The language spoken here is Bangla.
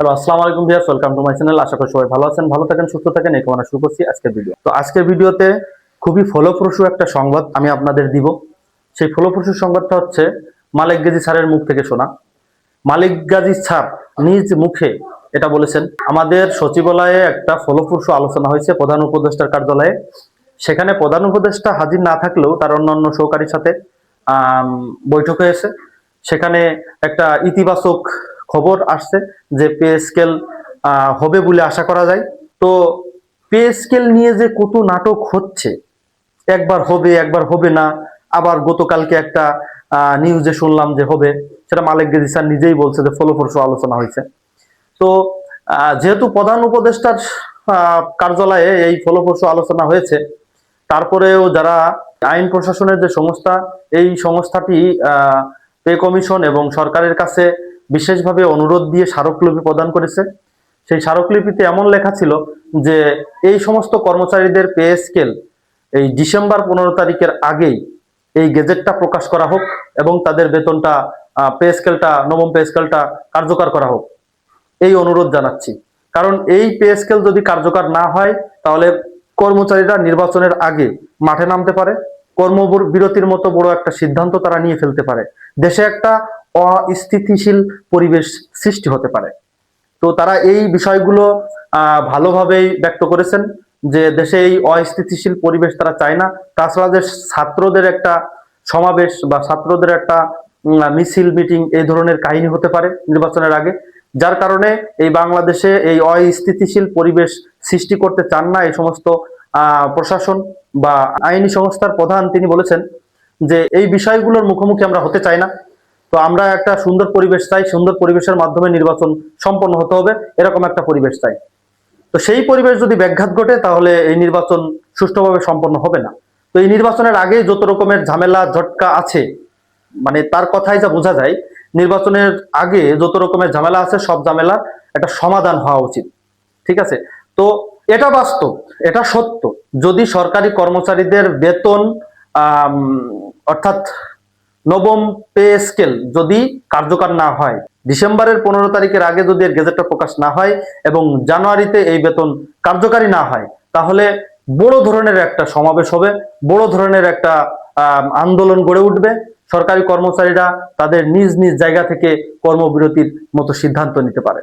হ্যালো আসসালামু আলাইকুম viewers welcome to my channel আশা করি সবাই ভালো আছেন, ভালো থাকেন, সুস্থ থাকেন, এই কামনা শুরু করছি আজকের ভিডিও তো আজকের ভিডিওতে খুবই ফলপ্রসূ একটা সংবাদ আমি আপনাদের দিব। সেই ফলপ্রসূ সংবাদটা হচ্ছে মালিক গাজী স্যারের মুখ থেকে শোনা। মালিক গাজী স্যার নিজ মুখে এটা বলেছেন, আমাদের সচিবালয়ে একটা ফলপ্রসূ আলোচনা হয়েছে প্রধান উপদেষ্টার কার্যালয়ে। সেখানে প্রধান উপদেষ্টা হাজির না থাকলেও তার অন্যান্য সহকারীর সাথে বৈঠক হয়েছে। সেখানে একটা ইতিবাচক খবর আসছে যে পে স্কেল হবে বলে আশা করা যায়। তো পে স্কেল নিয়ে যে কত নাটক হচ্ছে, একবার হবে একবার হবে না, আবার গতকালকে একটা নিউজে শুনলাম যে হবে, সেটা মালিক গেজি স্যার নিজেই বলছে যে ফলপ্রসূ আলোচনা হয়েছে। তো যেহেতু প্রধান উপদেষ্টার কার্যালয়ে এই ফলপ্রসূ আলোচনা হয়েছে, তারপরেও যারা আইন প্রশাসনের যে সংস্থা, এই সংস্থাটি পে কমিশন এবং সরকারের কাছে বিশেষভাবে অনুরোধ দিয়ে স্মারকলিপি প্রদান করেছে। সেই স্মারকলিপিতে এমন লেখা ছিল যে, এই সমস্ত কর্মচারীদের পে স্কেল এই ডিসেম্বর পনেরো তারিখের আগেই এই গেজেটটা প্রকাশ করা হোক এবং তাদের বেতনটা পে স্কেলটা, নবম পে স্কেলটা কার্যকর করা হোক। এই অনুরোধ জানাচ্ছি। কারণ এই পে স্কেল যদি কার্যকর না হয়, তাহলে কর্মচারীরা নির্বাচনের আগে মাঠে নামতে পারে। কর্মবিরতির মতো বড় একটা সিদ্ধান্ত তারা নিয়ে ফেলতে পারে। দেশে একটা অস্থিতিশীল পরিবেশ সৃষ্টি হতে পারে। তো তারা এই বিষয়গুলো ভালোভাবেই ব্যক্ত করেছেন যে দেশে এই অস্থিতিশীল পরিবেশ তারা চায় না। তাছাড়া যে ছাত্রদের একটা সমাবেশ বা ছাত্রদের একটা মিছিল, মিটিং এই ধরনের কাহিনী হতে পারে নির্বাচনের আগে। যার কারণে এই বাংলাদেশে এই অস্থিতিশীল পরিবেশ সৃষ্টি করতে চান না এই সমস্ত প্রশাসন বা আইনি সংস্থার প্রধান তিনি বলেছেন যে এই বিষয়গুলোর মুখোমুখি আমরা হতে চাই না। তো আমরা একটা সুন্দর পরিবেশ চাই, সুন্দর পরিবেশের মাধ্যমে নির্বাচন সম্পন্ন হতে হবে, এরকম একটা পরিবেশ চাই। তো সেই পরিবেশ যদি ব্যাঘাত ঘটে, তাহলে এই নির্বাচন সুষ্ঠুভাবে সম্পন্ন হবে না। তো এই নির্বাচনের আগে যত রকমের ঝামেলা, ঝটকা আছে মানে তার কথাই যা বোঝা যায়, নির্বাচনের আগে যত রকমের ঝামেলা আছে, সব ঝামেলার একটা সমাধান হওয়া উচিত। ঠিক আছে? তো এটা বাস্তব, এটা সত্য। যদি সরকারি কর্মচারীদের বেতন অর্থাৎ নবম পে স্কেল যদি কার্যকর না হয়, ডিসেম্বরের পনেরো তারিখের আগে যদি এর গেজেটটা প্রকাশ না হয় এবং জানুয়ারিতে এই বেতন কার্যকারী না হয়, তাহলে বড় ধরনের একটা সমাবেশ হবে, বড় ধরনের একটা আন্দোলন গড়ে উঠবে। সরকারি কর্মচারীরা তাদের নিজ নিজ জায়গা থেকে কর্মবিরতির মতো সিদ্ধান্ত নিতে পারে।